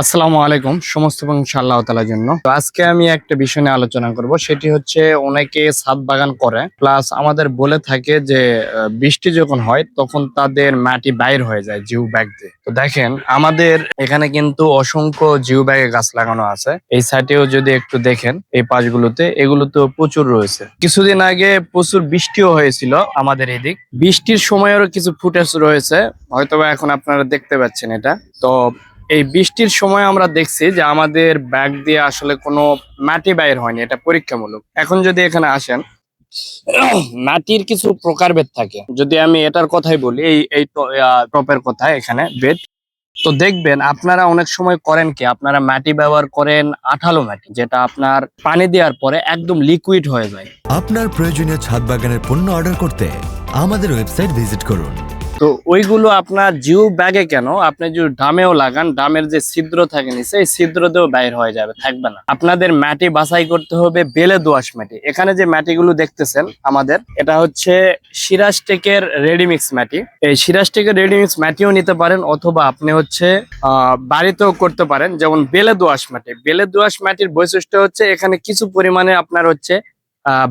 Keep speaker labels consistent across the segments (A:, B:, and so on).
A: আসসালামু আলাইকুম, সমস্ত প্রশংসা আল্লাহ তালার জন্য। তো আজকে আমি একটা বিষয় নিয়ে আলোচনা করব, সেটি হচ্ছে অনেকে ছাদ বাগান করে, প্লাস আমাদের বলে থাকে যে বৃষ্টি যখন হয় তখন তাদের মাটি বাইর হয়ে যায় জিও ব্যাগ দিয়ে। তো দেখেন, আমাদের এখানে কিন্তু অসংখ্য জিও ব্যাগে গাছ লাগানো আছে। এই সাইডেও যদি একটু দেখেন, এই পাশগুলোতে এগুলো তো প্রচুর রয়েছে। কিছুদিন আগে প্রচুর বৃষ্টিও হয়েছিল আমাদের এদিক। বৃষ্টির সময়েরও কিছু ফুটেজ রয়েছে, হয়তোবা এখন আপনারা দেখতে পাচ্ছেন এটা। তো এই বৃষ্টির সময় আমরা দেখছি যে আমাদের ব্যাগ দিয়ে আসলে কোনো মাটি বাইর হয়নি, এটা পরীক্ষামূলক। এখন যদি এখানে আসেন, মাটির কিছু প্রকারভেদ থাকে। যদি আমি এটার কথাই বলি, এই এই টপের কথা এখানে বেদ তো দেখবেন, আপনারা অনেক সময় করেন কি, আপনারা মাটি ব্যবহার করেন আঠালো মাটি, যেটা আপনার পানি দেওয়ার পরে একদম লিকুইড হয়ে যায়।
B: আপনার প্রয়োজনীয় ছাদ বাগানের পণ্য অর্ডার করতে আমাদের ওয়েবসাইট ভিজিট করুন।
A: তো ওইগুলো আপনার জিও ব্যাগে কেন? আপনি যদি ডামেও লাগান ডামের যে ছিদ্র থাকে নিচে, এই ছিদ্র দিয়েও বাইর হয়ে যাবে, থাকবে না। আপনাদের মাটি বাছাই করতে হবে বেলে দোআঁশ মাটি এখানে যে মাটিগুলো দেখতেছেন আমাদের, এটা হচ্ছে সিরাজটেকের রেডিমিক্স মাটি এই সিরাজটেকের রেডিমিক্স মাটিও নিতে পারেন, অথবা আপনি হচ্ছে বাড়িতেও করতে পারেন, যেমন বেলে দোআঁশ মাটি বেলে দোআঁশ মাটির বৈশিষ্ট্য হচ্ছে, এখানে কিছু পরিমাণে আপনার হচ্ছে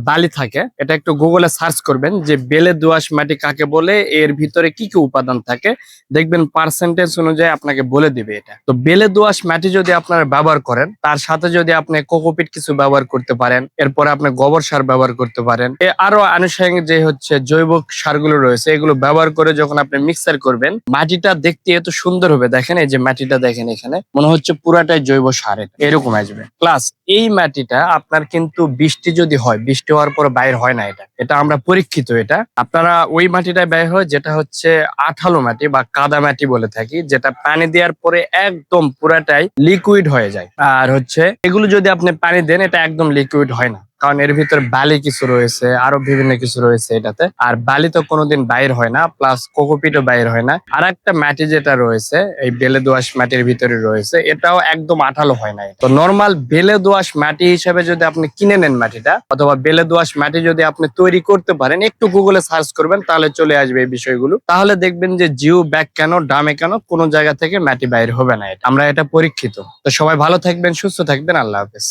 A: বালি থাকে। এটা একটু গুগলে সার্চ করবেন যে বেলে দোআঁশ মাটি কাকে বলে, এর ভিতরে কি কি উপাদান থাকে। দেখবেন পার্সেন্টেজ অনুযায়ী আপনাকে বলে দিবে এটা। তো বেলে দোআঁশ মাটি যদি আপনারা ব্যবহার করেন, তার সাথে যদি আপনি কোকোপিট কিছু ব্যবহার করতে পারেন, এরপরে আপনি গোবর সার ব্যবহার করতে পারেন। এ আরও আনুষঙ্গিক যে হচ্ছে জৈব সারগুলো রয়েছে, এগুলো ব্যবহার করে যখন আপনি মিক্সার করবেন, মাটিটা দেখতে এত সুন্দর হবে। দেখেন এই যে মাটিটা দেখেন এখানে, মনে হচ্ছে পুরাটাই জৈব সার এরকম আসবে। প্লাস এই মাটিটা আপনার কিন্তু বৃষ্টি যদি হয় বৃষ্টি হওয়ার পর বাইর হয় না এটা। এটা আমরা পরীক্ষিত এটা। আপনারা ওই মাটিটা ব্যয় হয় যেটা হচ্ছে আঠালো মাটি বা কাদা মাটি বলে থাকি, যেটা পানি দেওয়ার পরে একদম পুরাটাই লিকুইড হয়ে যায়। আর হচ্ছে এগুলো যদি আপনি পানি দেন, এটা একদম লিকুইড হয় না। কারণ এর ভিতরে বালি কিছু রয়েছে, আরও বিভিন্ন কিছু রয়েছে এটাতে। আর বালি তো কোনোদিন বাইর হয় না প্লাস কোকোপিটও বাইর হয় না। আর একটা মাটি যেটা রয়েছে, এই বেলে দোআঁশ মাটির ভিতরে রয়েছে, এটাও একদম আঠালো হয় না তো নর্মাল বেলে দোআঁশ মাটি হিসেবে যদি আপনি কিনে নেন মাটিটা, অথবা বেলে দোআঁশ মাটি যদি আপনি তৈরি করতে পারেন, একটু গুগলে সার্চ করবেন, তাহলে চলে আসবে এই বিষয়গুলো। তাহলে দেখবেন যে জিও ব্যাগ কেন ডামে কেন, কোনো জায়গা থেকে মাটি বাইর হবে না আমরা এটা পরীক্ষিত। তো সবাই ভালো থাকবেন, সুস্থ থাকবেন, আল্লাহ হাফেজ।